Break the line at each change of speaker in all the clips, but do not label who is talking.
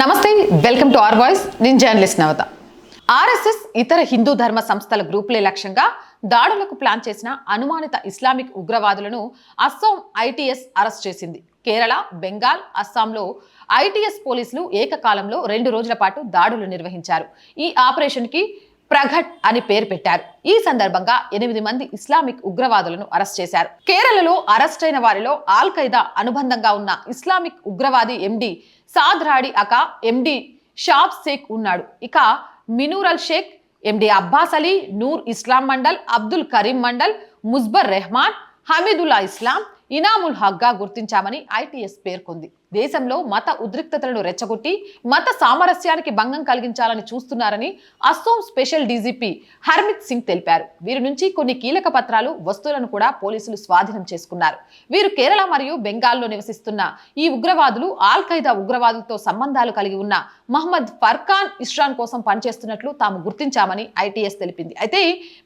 నమస్తే welcome to R voice. నేను journalist నవత. RSS ఇతర హిందూ ధర్మ సంస్థల గ్రూపులే లక్ష్యంగా దాడులకు ప్లాన్ చేసిన అనుమానిత ఇస్లామిక్ ఉగ్రవాదులను అస్సాం ఐటీఎస్ అరెస్ట్ చేసింది. కేరళ బెంగాల్ అస్సాంలో ఐటీఎస్ పోలీసులు ఏకకాలంలో రెండు రోజుల పాటు దాడులు నిర్వహించారు. ఈ ఆపరేషన్కి ప్రఘట్ అని పేరు పెట్టారు. ఈ సందర్భంగా ఎనిమిది మంది ఇస్లామిక్ ఉగ్రవాదులను అరెస్ట్ చేశారు. కేరళలో అరెస్ట్ అయిన వారిలో ఆల్ ఖైదా అనుబంధంగా ఉన్న ఇస్లామిక్ ఉగ్రవాది ఎండి సాద్ రాడి అక ఎండి షాబ్ షేక్ ఉన్నాడు. ఇక మినూరల్ షేక్ ఎండి అబ్బాస్ అలీ నూర్ ఇస్లాం మండల్ అబ్దుల్ కరీం మండల్ ముజ్బర్ రెహమాన్ హమీదుల్లా ఇస్లాం ఇనాముల్ హగ్గా గుర్తించామని ఐటీఎస్ పేర్కొంది. దేశంలో మత ఉద్రిక్తతలను రెచ్చగొట్టి మత సామరస్యానికి భంగం కలిగించాలని చూస్తున్నారని అస్సోం స్పెషల్ డీజీపీ హర్మిత్ సింగ్ తెలిపారు. వీరి నుంచి కొన్ని కీలక పత్రాలు వస్తువులను కూడా పోలీసులు స్వాధీనం చేసుకున్నారు. వీరు కేరళ మరియు బెంగాల్లో నివసిస్తున్న ఈ ఉగ్రవాదులు ఆల్ ఖైదా ఉగ్రవాదులతో సంబంధాలు కలిగి ఉన్న మహమ్మద్ ఫర్ఖాన్ ఇష్రాన్ కోసం పనిచేస్తున్నట్లు తాము గుర్తించామని ఐటీఎస్ తెలిపింది. అయితే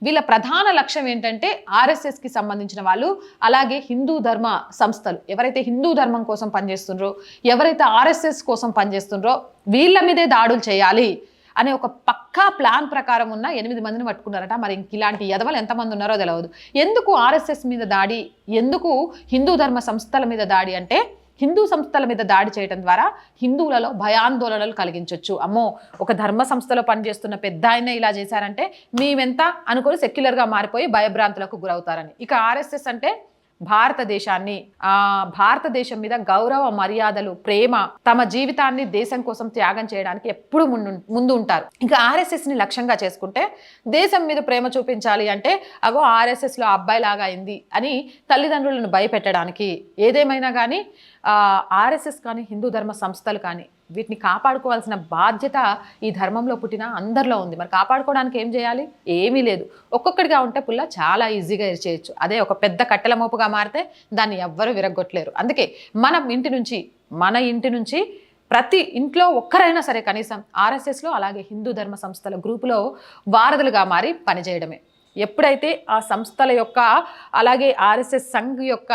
వీళ్ళ ప్రధాన లక్ష్యం ఏంటంటే ఆర్ఎస్ఎస్కి సంబంధించిన వాళ్ళు అలాగే హిందూ ధర్మ సంస్థలు. ఎవరైతే హిందూ ధర్మం కోసం ఎవరైతే ఆర్ఎస్ఎస్ కోసం పనిచేస్తుండ్రో వీళ్ళ మీదే దాడులు చేయాలి అనే ఒక పక్కా ప్లాన్ ప్రకారం ఉన్న ఎనిమిది మందిని పట్టుకున్నారట. మరి ఇంక ఇలాంటి ఎదవలు ఎంతమంది ఉన్నారో తెలియదు ఎందుకు ఆర్ఎస్ఎస్ మీద దాడి? ఎందుకు హిందూ ధర్మ సంస్థల మీద దాడి అంటే హిందూ సంస్థల మీద దాడి చేయడం ద్వారా హిందువులలో భయాందోళనలు కలిగించవచ్చు అమ్మో ఒక ధర్మ సంస్థలో పనిచేస్తున్న పెద్ద ఆయన ఇలా చేశారంటే మేమెంత అనుకుని సెక్యులర్గా మారిపోయి భయభ్రాంతులకు గురవుతారని. ఇక ఆర్ఎస్ఎస్ అంటే భారతదేశాన్ని ఆ భారతదేశం మీద గౌరవ మర్యాదలు ప్రేమ తమ జీవితాన్ని దేశం కోసం త్యాగం చేయడానికి ఎప్పుడు ముందు ముందు ఉంటారు. ఇంకా ఆర్ఎస్ఎస్ని లక్ష్యంగా చేసుకుంటే దేశం మీద ప్రేమ చూపించాలి అంటే అగో ఆర్ఎస్ఎస్లో అబ్బాయిలాగా అయింది అని తల్లిదండ్రులను భయపెట్టడానికి ఏదేమైనా కానీ ఆర్ఎస్ఎస్ కానీ హిందూ ధర్మ సంస్థలు కానీ వీటిని కాపాడుకోవాల్సిన బాధ్యత ఈ ధర్మంలో పుట్టిన అందరిలో ఉంది. మరి కాపాడుకోవడానికి ఏం చేయాలి? ఏమీ లేదు. ఒక్కొక్కడిగా ఉంటే పుల్ల చాలా ఈజీగా చేయొచ్చు. అదే ఒక పెద్ద కట్టెల మోపుగా మారితే దాన్ని ఎవ్వరూ విరగొట్టలేరు అందుకే మనం ఇంటి నుంచి మన ఇంటి నుంచి ప్రతి ఇంట్లో ఒక్కరైనా సరే కనీసం ఆర్ఎస్ఎస్లో అలాగే హిందూ ధర్మ సంస్థల గ్రూపులో వారధులుగా మారి పనిచేయడమే. ఎప్పుడైతే ఆ సంస్థల యొక్క అలాగే ఆర్ఎస్ఎస్ సంఘ్ యొక్క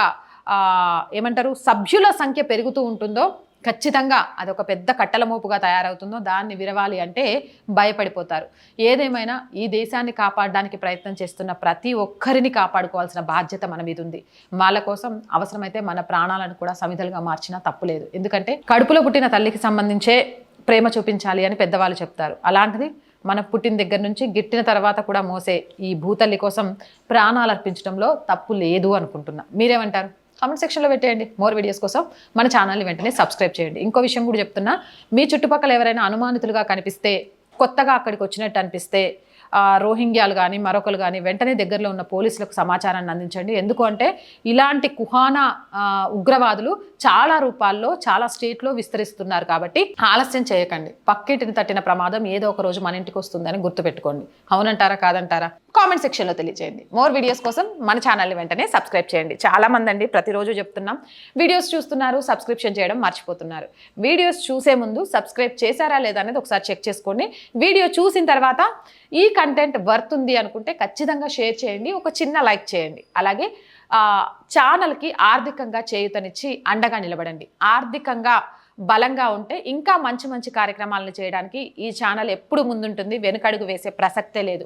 ఏమంటారు సభ్యుల సంఖ్య పెరుగుతూ ఉంటుందో ఖచ్చితంగా అది ఒక పెద్ద కట్టల మోపుగా తయారవుతుందో దాన్ని విరవాలి అంటే భయపడిపోతారు. ఏదేమైనా ఈ దేశాన్ని కాపాడడానికి ప్రయత్నం చేస్తున్న ప్రతి ఒక్కరిని కాపాడుకోవాల్సిన బాధ్యత మన మీద ఉంది. వాళ్ళ కోసం అవసరమైతే మన ప్రాణాలను కూడా సమిధలుగా మార్చినా తప్పులేదు ఎందుకంటే కడుపులో పుట్టిన తల్లికి సంబంధించే ప్రేమ చూపించాలి అని పెద్దవాళ్ళు చెప్తారు. అలాంటిది మన పుట్టిన దగ్గర నుంచి గిట్టిన తర్వాత కూడా మోసే ఈ భూతల్లి కోసం ప్రాణాలు అర్పించడంలో తప్పు లేదు అనుకుంటున్నా. మీరేమంటారు? కామెంట్ సెక్షన్లో పెట్టేయండి. మోర్ వీడియోస్ కోసం మన ఛానల్ని వెంటనే సబ్స్క్రైబ్ చేయండి. ఇంకో విషయం కూడా చెప్తున్నా మీ చుట్టుపక్కల ఎవరైనా అనుమానితులుగా కనిపిస్తే కొత్తగా అక్కడికి వచ్చినట్టు అనిపిస్తే రోహింగ్యాలు కానీ మరొకరు కానీ వెంటనే దగ్గరలో ఉన్న పోలీసులకు సమాచారాన్ని అందించండి. ఎందుకు అంటే ఇలాంటి కుహానా ఉగ్రవాదులు చాలా రూపాల్లో చాలా స్టేట్లో విస్తరిస్తున్నారు కాబట్టి ఆలస్యం చేయకండి. పక్కింటిని తట్టిన ప్రమాదం ఏదో ఒక రోజు మన ఇంటికి వస్తుందని గుర్తుపెట్టుకోండి. అవునంటారా కాదంటారా? కామెంట్ సెక్షన్లో తెలియజేయండి. మోర్ వీడియోస్ కోసం మన ఛానల్ని వెంటనే సబ్స్క్రైబ్ చేయండి. చాలామంది అండి ప్రతిరోజు చెప్తున్నాం వీడియోస్ చూస్తున్నారు సబ్స్క్రిప్షన్ చేయడం మర్చిపోతున్నారు. వీడియోస్ చూసే ముందు సబ్స్క్రైబ్ చేశారా లేదా అనేది ఒకసారి చెక్ చేసుకోండి. వీడియో చూసిన తర్వాత ఈ కంటెంట్ వర్త్ ఉంది అనుకుంటే ఖచ్చితంగా షేర్ చేయండి ఒక చిన్న లైక్ చేయండి. అలాగే ఛానల్కి ఆర్థికంగా చేయూతనిచ్చి అండగా నిలబడండి. ఆర్థికంగా బలంగా ఉంటే ఇంకా మంచి మంచి కార్యక్రమాలను చేయడానికి ఈ ఛానల్ ఎప్పుడు ముందుంటుంది వెనుకడుగు వేసే ప్రసక్తే లేదు.